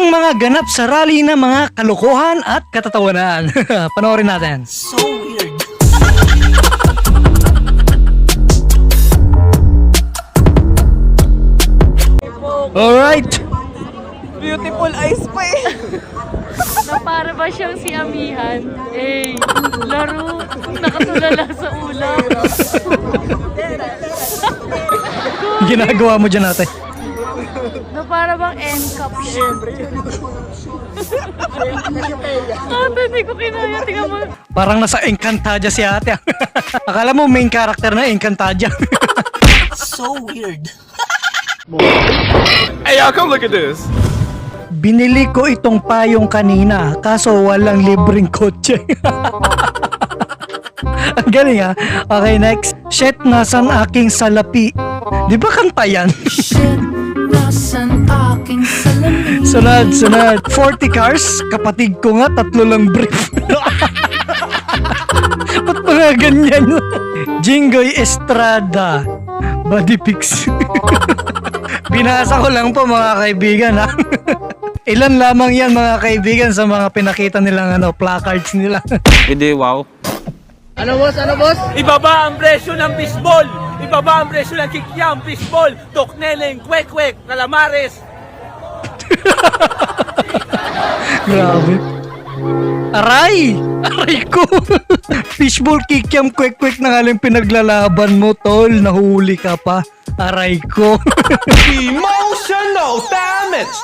ang mga ganap sa rally na mga kalokohan at katatawanan. Panoorin natin. So weird. Alright. Beautiful eyes pa eh. na para ba siyang si Amihan? Eh, laro, nakatulala sa ulam. Ginagawa mo dyan ate. Na para bang end cup siya. Ate, hindi ko kinaya. Tingnan mo. Parang nasa Encantadia si ate. Akala mo main character na Encantadia. So weird. Hey, y'all, come look at this. Binili ko itong payong kanina kaso walang libreng kotse. Ang galing ha. Okay, next. Shit, nasan aking salapi? Di ba kanta yan? Sunod, sunod. 40 cars? Kapatid ko nga, tatlo lang brief. Ba't mga ganyan? Jingoy Estrada. Body pics. Binasa ko lang po mga kaibigan ha. Ilan lamang yan mga kaibigan sa mga pinakita nilang ano, placards nila. Hindi, wow. Ibaba ang presyo ng fishball! Ibaba ang presyo ng kikyam, fishball, tokneleng, kwek-kwek, calamares, Grabe. Aray! Aray ko! Fishball kikiam kwek-kwek na nga lang pinaglalaban mo, tol. Nahuli ka pa. Aray ko. Emotional damage!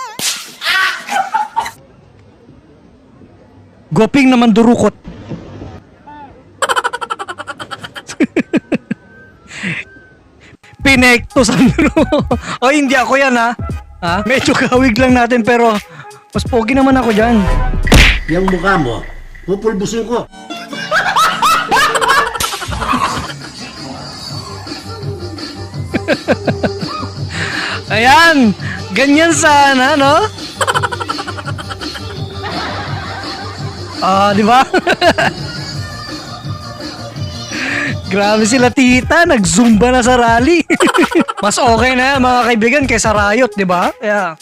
Goping naman durukot. Pinekto sa oh, hindi ako yan ha. Ha? Medyo kawig lang natin pero mas pogi naman ako dyan. Yung mukha mo, pupulbusin ko. Ayan! Ganyan sana, no? Ah, di ba? Grabe sila tita, nag-zumba na sa rally. Mas okay na yan, mga kaibigan kaysa riot, di ba? Yeah.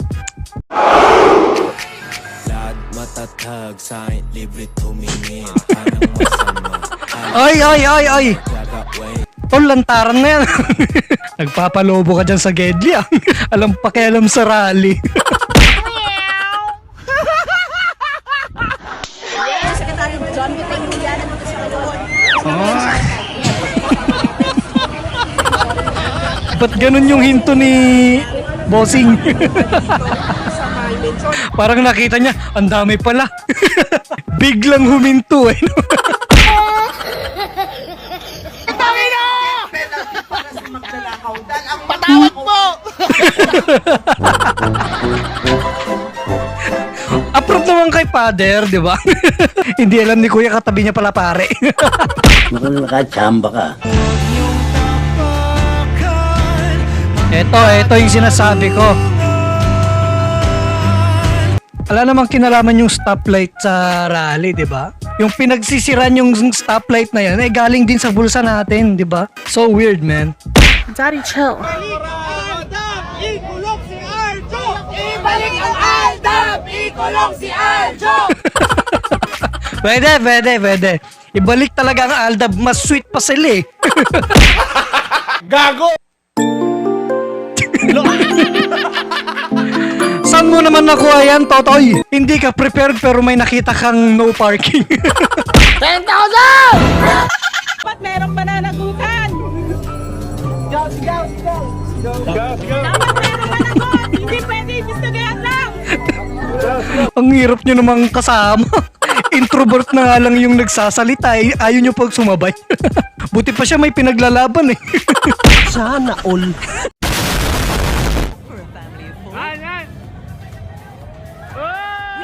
Lahat matatag sa akin, libre tumingin Anong masama, Ay, ay, ay, ay! Tol, lantaran na yan. Nagpapalobo ka dyan sa Gedli, ah. Alam pakialam sa rally. Ba't ganun yung hinto ni Bossing? Parang nakita niya, ang dami pala. Biglang huminto eh. Approve naman kay father, di ba? Hindi alam ni kuya katabi niya pala pare. Nakachamba ka. Ito, ito yung sinasabi ko. Wala namang kinalaman yung stoplight sa rally, di ba? Yung pinagsisiran yung stoplight na yan, eh galing din sa bulsa natin, di ba? So weird, man. Daddy, chill. Pwede, pwede, pwede. Ibalik talaga ang Aldab, mas sweet pa sila eh. Gago! Saan mo naman nakuha yan, Totoy? Hindi ka prepared pero may nakita kang no parking. Dapat merong mananagutan! Dapat merong managot! Hindi pwede imbestigahan lang! Ang hirap nyo namang kasama. Introvert na nga lang yung nagsasalita eh. Ayaw nyo pag sumabay. Buti pa siya may pinaglalaban eh. Sana all.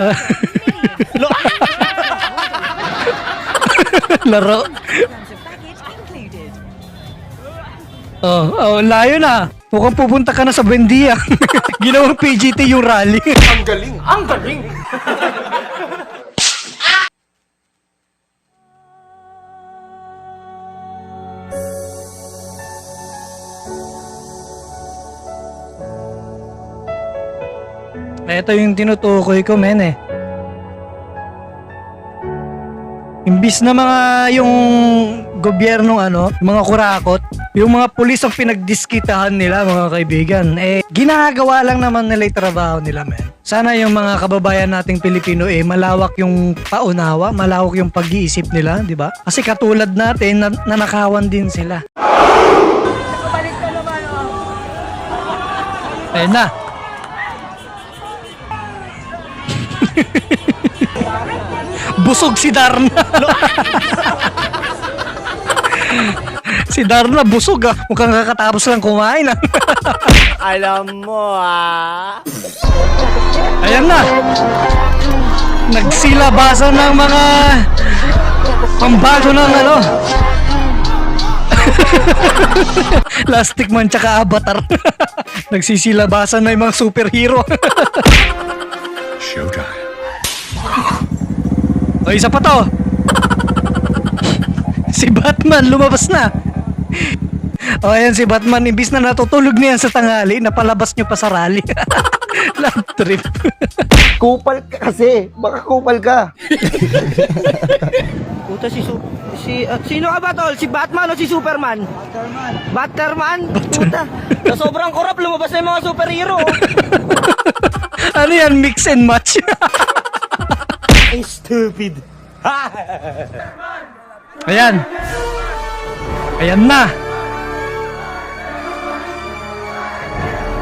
Laro. Oh, oh, layo na. Mukhang pupunta ka na sa Bendia. Ginawang PGT yung rally. Ang galing! Ang galing! Ito yung tinutukoy ko, men eh. Imbis na mga yung gobyernong ano, mga kurakot, yung mga pulis ang pinagdiskitahan nila mga kaibigan, eh ginagawa lang naman nila yung trabaho nila men. Sana yung mga kababayan nating Pilipino eh malawak yung paunawa, malawak yung pag-iisip nila, di ba? Kasi katulad natin, na, nanakawan din sila. Ayun na. Busog si Darna. si Darna busog ah. Mukhang kakatapos lang kumain ah. Alam mo ah. Ayan na. Nagsilabasan ng mga pambago ng ano. Plastic man tsaka avatar. Nagsisilabasan na yung mga superhero. Showtime. O, isa pa to. si Batman, lumabas na. O, ayan si Batman. Imbis na natutulog niyan sa tanghali, napalabas niyo pa sa rally. Love trip. Kupal ka kasi. Baka kupal ka. Puta si Su... Si, ah, sino ka ba tol? Si Batman o si Superman? Batman. Batman? Puta. Sa sobrang korap, lumabas na yung mga superhero. ano yan? Mix and match. Stupid. ayan. Ayan na.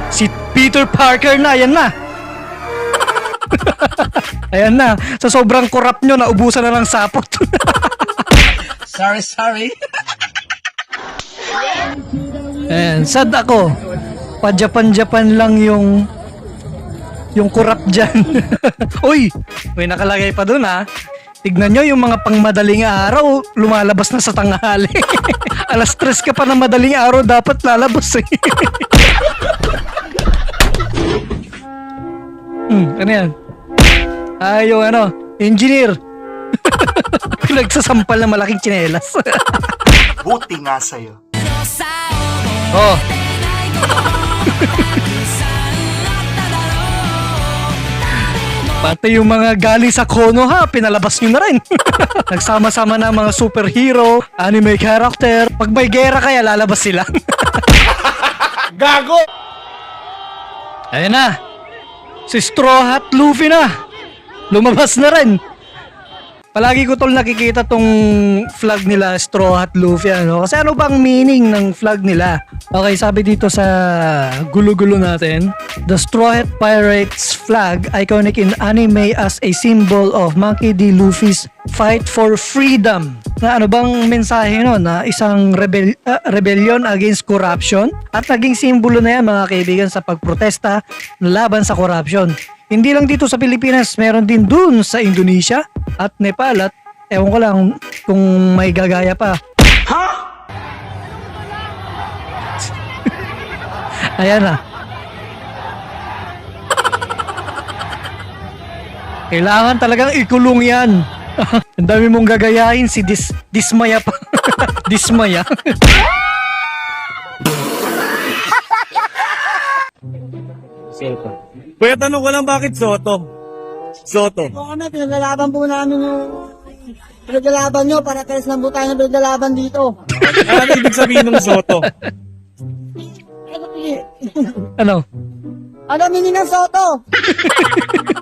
Si Peter Parker na. Ayan na. ayan na. Sa sobrang korap nyo, naubusan na ng sapot. Sorry, sorry. Ayan, sad ako. Pa-Japan-Japan lang yung yung kurap dyan. Uy, may nakalagay pa dun ha. Tignan nyo yung mga pangmadaling araw, lumalabas na sa tanghali. Alas tres ka pa na madaling araw, dapat lalabas eh. Hmm, ano yan? Ah, yung ano, engineer. Pinagsasampal ng malaking tsinelas. Buti nga sa'yo. oh. Pati yung mga galing sa Konoha, pinalabas nyo na rin. Nagsama-sama na mga superhero, anime character. Pag may gera kaya, lalabas sila. Gago! Ayun na. Si Straw Hat Luffy na. Lumabas na rin. Palagi ko tol nakikita tong flag nila, Straw Hat Luffy, ano? Kasi ano bang meaning ng flag nila? Okay, sabi dito sa gulo-gulo natin, The Straw Hat Pirates flag, iconic in anime as a symbol of Monkey D. Luffy's fight for freedom. Na ano bang mensahe no? Na isang rebel, ah, rebellion against corruption at naging simbolo na yan mga kaibigan sa pagprotesta laban sa corruption. Hindi lang dito sa Pilipinas, meron din dun sa Indonesia at Nepal at ewan ko lang kung may gagaya pa. Ha? Ayan na. Kailangan talagang ikulong yan. Ang dami mong gagayahin si Dis Dismaya pa. Dismaya. Kuya, tanong ko lang bakit Soto? Soto. Oo kami, pinaglalaban po namin yung pinaglalaban nyo para teres lang po tayo na pinaglalaban dito. Ano ibig sabihin ng Soto? ano? Ano mini ng Soto?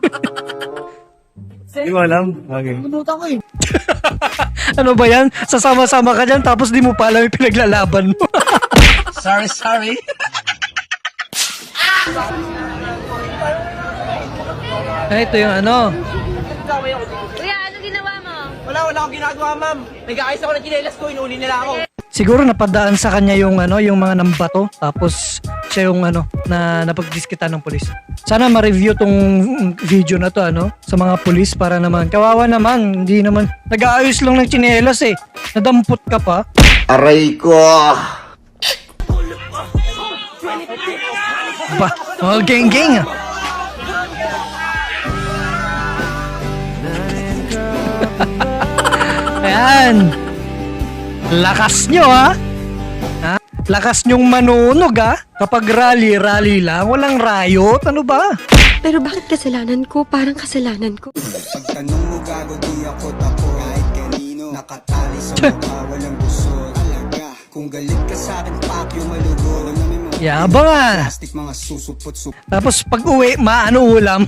Hindi ko alam. Okay. Punutan ko eh. Ano ba yan? Sasama-sama ka dyan tapos di mo pa alam yung pinaglalaban mo. Sorry, sorry. Ay, ito yung ano. Kuya, ano ginawa mo? Wala, wala akong ginagawa, ma'am. Nag-aayos ako ng chinelas ko, inuli nila ako. Siguro napadaan sa kanya yung ano, yung mga nambato tapos siya yung ano na napagdiskita ng pulis. Sana ma-review tong video na to ano sa mga pulis para naman kawawa naman, hindi naman nag-aayos lang ng tsinelas eh. Nadampot ka pa. Aray ko! Ba, mga geng-geng ah. Ayan. Lakas nyo ha. ha? Lakas nyong manunog ha. Kapag rally, rally lang. Walang riot. Ano ba? Pero bakit kasalanan ko? Parang kasalanan ko. Pagtanong mo gago di ako tapo Kahit kanino Nakatali sa mukha walang busog Alaga Kung galit ka sa akin Pakyo malugo Alam namin mo Yabang ah. Plastic mga susupot sup Tapos pag uwi, maano ulam.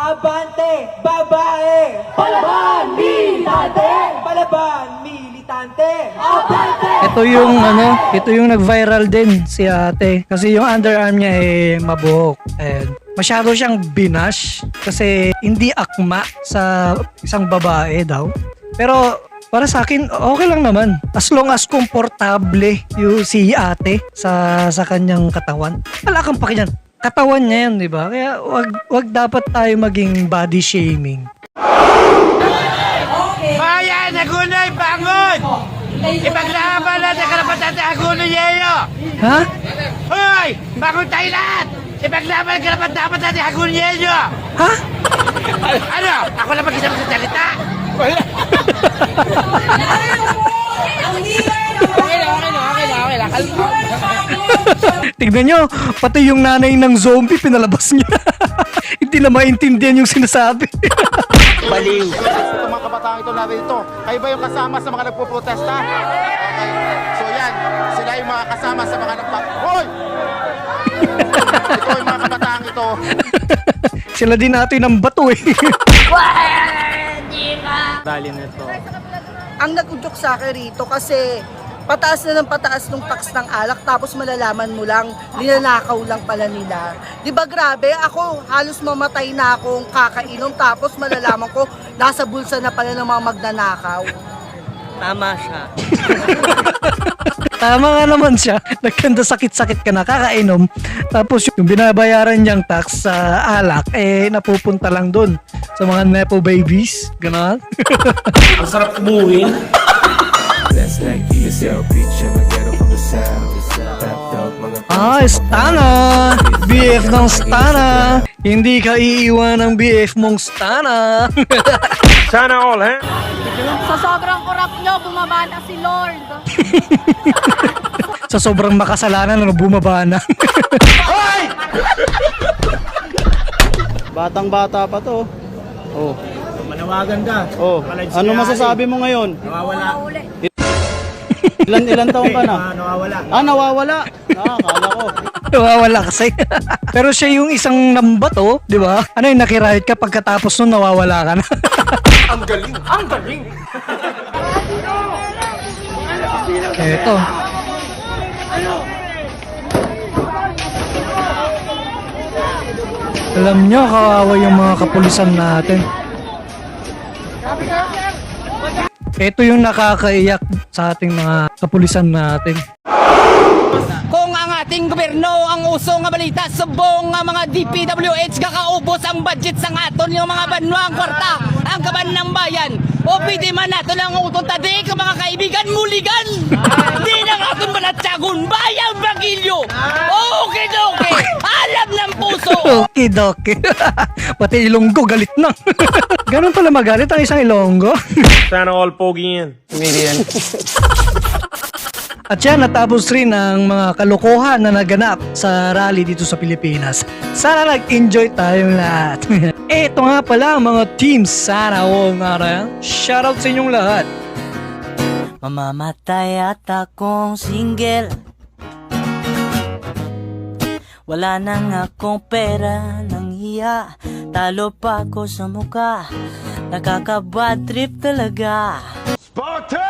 Abante, babae! Palaban, militante! Palaban, militante! ito yung ano, ito yung nag-viral din si ate. Kasi yung underarm niya eh mabuhok. And masyado siyang binash kasi hindi akma sa isang babae daw. Pero para sa akin, okay lang naman. As long as komportable yung si ate sa sa kanyang katawan. Wala kang pakiyan. Katawan niya yan, di ba? Kaya wag, wag dapat tayo maging body shaming. Bayan, nagunay, bangon! Ipaglaban natin karapatan sa Aguno Yelo! Ha? Hoy! Bangon tayo lahat! Ipaglaban karapatan dapat natin Aguno Yelo! Ha? Ano? Ako lang mag-isang sa salita? Tignan nyo, pati yung nanay ng zombie pinalabas niya. Hindi na maintindihan yung sinasabi. Itong mga kabataan ito natin ito, kayo ba yung kasama sa mga nagpo-protesta? Okay. So yan, sila yung mga kasama sa mga nagpa... Hoy! ito yung mga kabataan ito. Sila din natin ng bato eh. Ang nag-udyok sa akin rito kasi pataas na ng pataas nung tax ng alak tapos malalaman mo lang, linanakaw lang pala nila. Di ba grabe? Ako halos mamatay na akong kakainom tapos malalaman ko nasa bulsa na pala ng mga magnanakaw. Tama siya. Tama nga naman siya. Nagkanda sakit-sakit ka na, kakainom. Tapos yung binabayaran niyang tax sa alak, eh napupunta lang doon sa mga nepo babies. Ganon. That's like ESL picture Magero from the south Tapped up mga ah, Stana! BF ng Stana! Hindi ka iiwan ng BF mong Stana! Sana all, eh? Sa sobrang kurap nyo, bumaba na si Lord. sa sobrang makasalanan, ano, bumaba na. Batang bata pa to. Oh. Manawagan ka. Oh. Ano masasabi mo ngayon? Nawawala. Ilan ilan taon ka na? nawawala. Ah, nawawala. Ah, kala ko. Nawawala kasi. Pero siya yung isang nambato, di ba? Ano yung nakirayot ka pagkatapos nun nawawala ka na? Ang galing! Ang galing! Eto. Alam nyo, kawawa yung mga kapulisan natin. Ito yung nakakaiyak sa ating mga kapulisan natin. Ating gobyerno ang uso nga balita. Subong nga mga DPWH kakaubos ang budget sa aton yung mga banwang kwarta ang kaban ng bayan. O pwede man nato lang utong tadi ka mga kaibigan muligan. Di na aton manatsagon bayan bagilyo okay okay. Alam ng puso. Okidoki. Pati Ilonggo galit na. Ganun pala magalit ang isang Ilonggo. Sana all pogi yan. At yan, natapos rin ang mga kalokohan na naganap sa rally dito sa Pilipinas. Sana nag-enjoy tayong lahat. Ito nga pala mga teams sana all nga rin. Shoutout sa inyong lahat. Mamamatay at akong single Wala nang akong pera nang hiya Talo pa ako sa muka Nakaka-bad trip talaga Spartans!